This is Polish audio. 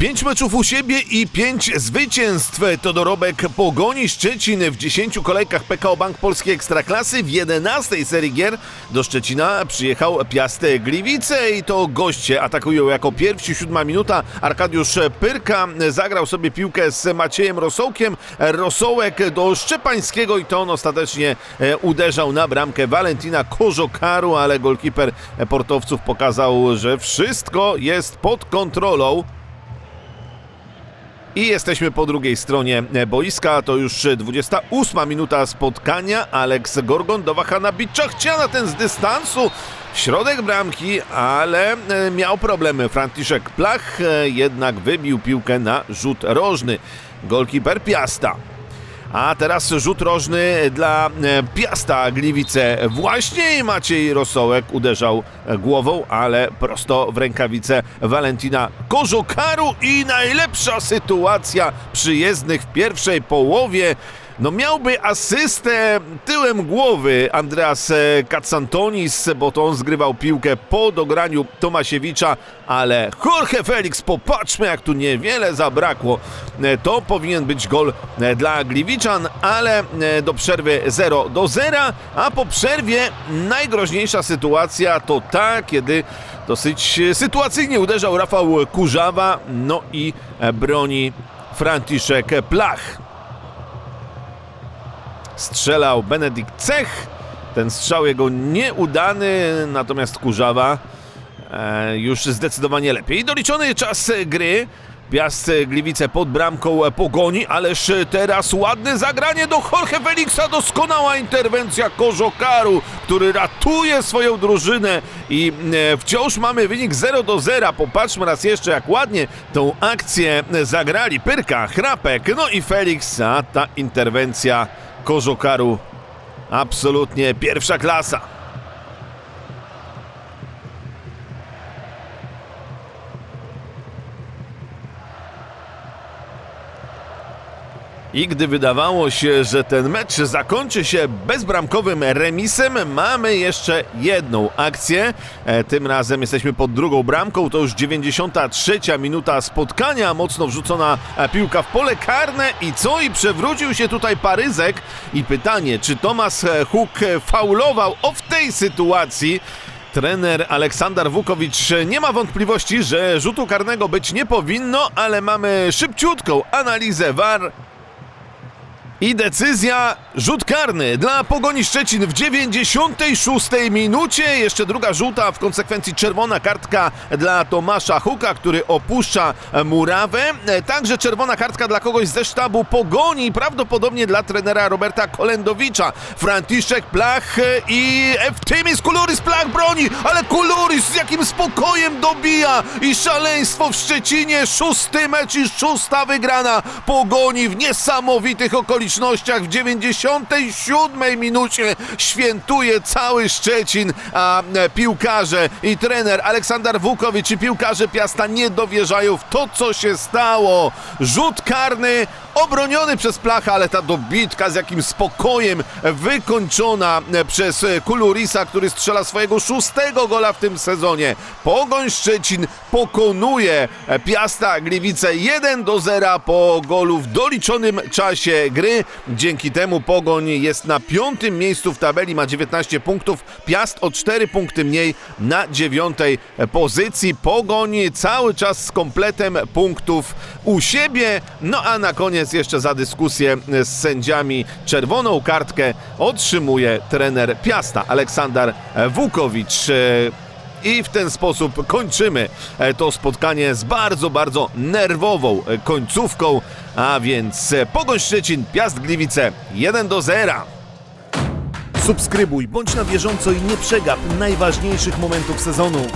Pięć meczów u siebie i pięć zwycięstw. To dorobek Pogoni Szczecin w 10 kolejkach PKO Bank Polskiej Ekstraklasy. W 11 serii gier do Szczecina przyjechał Piast Gliwice i to goście atakują jako pierwsi. Siódma minuta Arkadiusz Pyrka zagrał sobie piłkę z Maciejem Rosołkiem. Rosołek do Szczepańskiego i to on ostatecznie e, uderzał na bramkę Valentina Kożokaru, ale golkiper portowców pokazał, że wszystko jest pod kontrolą. I jesteśmy po drugiej stronie boiska. To już 28 minuta spotkania. Aleks Gorgon do Wahana Chciana ten z dystansu środek bramki, ale e, miał problemy. Franciszek Plach e, jednak wybił piłkę na rzut rożny. Golkiper Piasta. A teraz rzut rożny dla e, Piasta Gliwice. Właśnie Maciej Rosołek uderzał głową, ale prosto w rękawice Valentina Kożokaru i najlepsza sytuacja przyjezdnych w pierwszej połowie. No miałby asystę tyłem głowy Andreas Katsantonis, bo to on zgrywał piłkę po dograniu Tomasiewicza, ale Jorge Felix, popatrzmy jak tu niewiele zabrakło. To powinien być gol dla Gliwiczan, ale do przerwy 0 do 0, a po przerwie najgroźniejsza sytuacja to ta, kiedy dosyć sytuacyjnie uderzał Rafał Kurzawa, no i broni Franciszek Plach strzelał Benedykt Cech. Ten strzał jego nieudany, natomiast Kurzawa e, już zdecydowanie lepiej. Doliczony czas gry. Piast Gliwice pod bramką pogoni, ależ teraz ładne zagranie do Jorge Felixa, doskonała interwencja Kożokaru, który ratuje swoją drużynę i e, wciąż mamy wynik 0 do 0. Popatrzmy raz jeszcze, jak ładnie tą akcję zagrali. Pyrka, Chrapek, no i Felix, a ta interwencja Kożokaru absolutnie pierwsza klasa. I gdy wydawało się, że ten mecz zakończy się bezbramkowym remisem, mamy jeszcze jedną akcję. E, tym razem jesteśmy pod drugą bramką. To już 93 minuta spotkania. Mocno wrzucona e, piłka w pole karne. I co? I przewrócił się tutaj Paryzek. I pytanie, czy Tomasz Huk faulował o w tej sytuacji? Trener Aleksander Wukowicz nie ma wątpliwości, że rzutu karnego być nie powinno, ale mamy szybciutką analizę VAR. I decyzja, rzut karny dla Pogoni Szczecin w 96 minucie. Jeszcze druga żółta, w konsekwencji czerwona kartka dla Tomasza Huka, który opuszcza murawę. Także czerwona kartka dla kogoś ze sztabu Pogoni, prawdopodobnie dla trenera Roberta Kolendowicza. Franciszek Plach i Eftymis Kuluris Plach broni, ale Kuluris z jakim spokojem dobija i szaleństwo w Szczecinie. Szósty mecz i szósta wygrana Pogoni w niesamowitych okolicznościach okolicznościach w 97 minucie świętuje cały Szczecin, a piłkarze i trener Aleksander Wukowicz i piłkarze Piasta nie dowierzają w to, co się stało. Rzut karny obroniony przez Placha, ale ta dobitka z jakim spokojem wykończona przez Kulurisa, który strzela swojego szóstego gola w tym sezonie. Pogoń Szczecin pokonuje Piasta Gliwice 1 do 0 po golu w doliczonym czasie gry. Dzięki temu Pogoń jest na piątym miejscu w tabeli, ma 19 punktów. Piast o 4 punkty mniej na dziewiątej pozycji. Pogoń cały czas z kompletem punktów u siebie. No a na koniec jeszcze za dyskusję z sędziami czerwoną kartkę otrzymuje trener Piasta Aleksander Wukowicz. I w ten sposób kończymy to spotkanie z bardzo, bardzo nerwową końcówką, a więc Pogoń Szczecin, Piast Gliwice 1 do 0. Subskrybuj, bądź na bieżąco i nie przegap najważniejszych momentów sezonu.